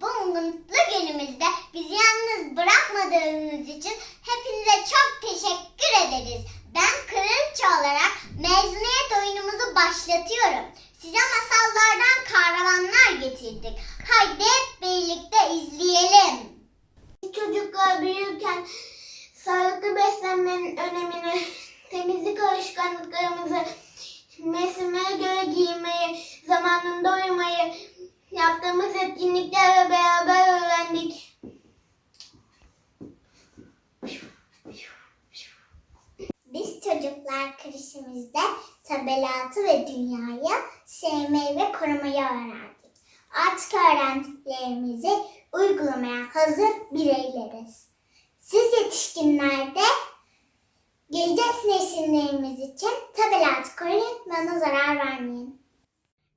Bu mutlu günümüzde bizi yalnız bırakmadığınız için hepinize çok teşekkür ederiz. Ben kraliçe olarak mezuniyet oyunumuzu başlatıyorum. Size masallardan kahramanlar getirdik. Haydi hep birlikte izleyelim. Çocuklar büyürken sağlıklı beslenmenin önemini, temizlik alışkanlıklarımızı, mevsime göre giymeyi, zamanında uyumayı, yaptığımız etkinliklerle beraber öğrendik. Biz çocuklar kreşimizde tabelatı ve dünyayı sevmeyi ve korumayı öğrendik. Artık öğrendiklerimizi uygulamaya hazır bireyleriz. Siz yetişkinler de gelecek nesillerimiz için tabelatı koruyun ona zarar vermeyin.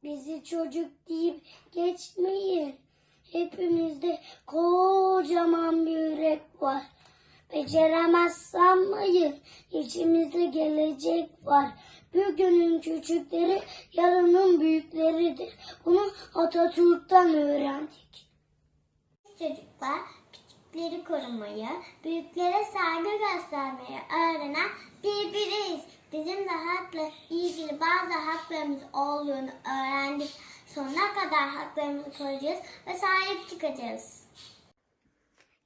Bizi çocuk deyip geçmeyin. Hepimizde kocaman bir yürek var. Beceremez sanmayın. İçimizde gelecek var. Bugünün küçükleri yarının büyükleridir. Bunu Atatürk'ten öğrendik. Çocuklar küçükleri korumayı, büyüklere saygı göstermeyi öğrenen bir. Hakla ilgili bazı haklarımız olduğunu öğrendik. Sonuna kadar haklarımızı koruyacağız ve sahip çıkacağız.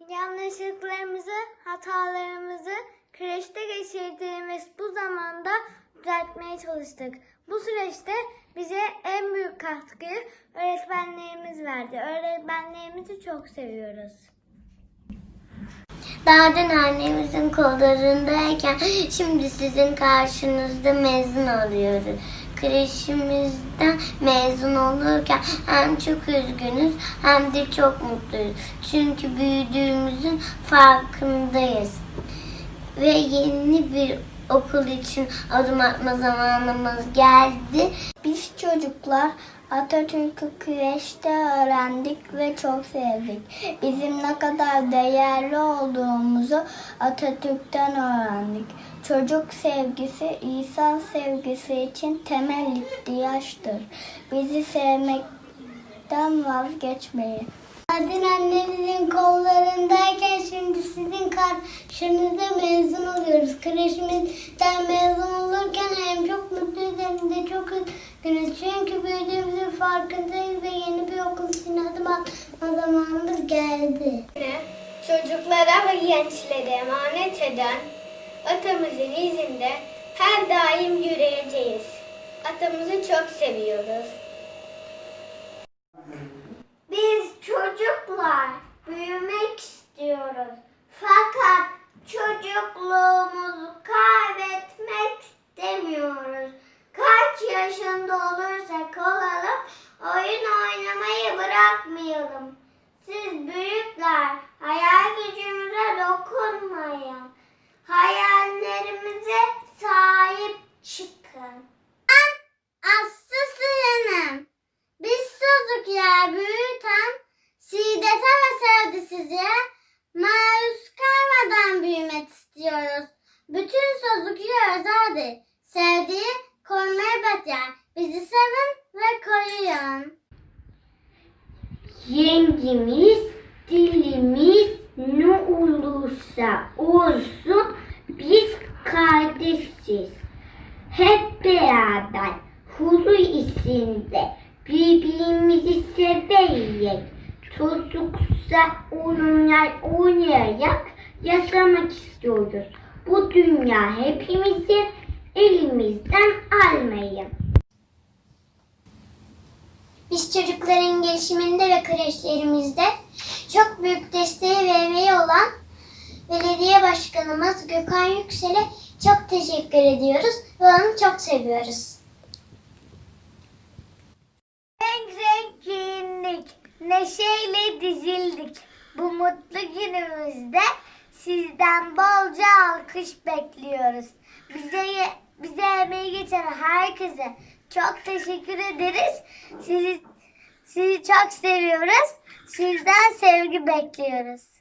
Yanlışlıklarımızı, hatalarımızı kreşte geçirdiğimiz bu zamanda düzeltmeye çalıştık. Bu süreçte bize en büyük katkıyı öğretmenlerimiz verdi. Öğretmenlerimizi çok seviyoruz. Daha annemizin kollarındayken şimdi sizin karşınızda mezun oluyoruz. Kreşimizden mezun olurken hem çok üzgünüz hem de çok mutluyuz. Çünkü büyüdüğümüzün farkındayız. Ve yeni bir okul için adım atma zamanımız geldi. Biz çocuklar Atatürk'ü kreşte öğrendik ve çok sevdik. Bizim ne kadar değerli olduğumuzu Atatürk'ten öğrendik. Çocuk sevgisi insan sevgisi için temel ihtiyaçtır. Bizi sevmekten vazgeçmeyin. Adın annemizin kollarındayken şimdi sizin karşınızda mezun oluyoruz. Kreşimizden mezun olurken hem çok mutluyuz hem de çok üzgünüz. Çünkü büyüdüğümüzün farkındayız ve yeni bir okul için adım atma zamanımız geldi. çocuklara ve gençlere emanet eden atamızın izinde her daim yürüyeceğiz. Atamızı çok seviyoruz. Biz çocuklar büyümek istiyoruz. Fakat çocukluğumuzu kaybetmek istemiyoruz. Kaç yaşında olursak olalım oyun oynamayı bırakmayalım. Siz büyükler hayal gücümüze dokunmayın. Hayallerimize sahip çıkın. Aslı Hanım. Biz çocuklar büyürken şiddete ve sevgisizliğe maruz kalmadan büyümek istiyoruz. Bütün çocuklar özeldir. Sevdiği korumaya bekler. Bizi sevin ve koruyun. Yengimiz, dilimiz ne olursa olsun biz kardeşiz. Hep beraber huzur içinde birbirimizi severek çocuksa oyunlar oynayarak yaşamak istiyoruz. Bu dünya hepimizi elimizden almayın. Biz çocukların gelişiminde ve kreşlerimizde çok büyük desteği ve emeği olan belediye başkanımız Gökhan Yüksel'e çok teşekkür ediyoruz ve onu çok seviyoruz. Neşeyle dizildik. Bu mutlu günümüzde sizden bolca alkış bekliyoruz. Bize bize emeği geçen herkese çok teşekkür ederiz. Sizi sizi çok seviyoruz. Sizden sevgi bekliyoruz.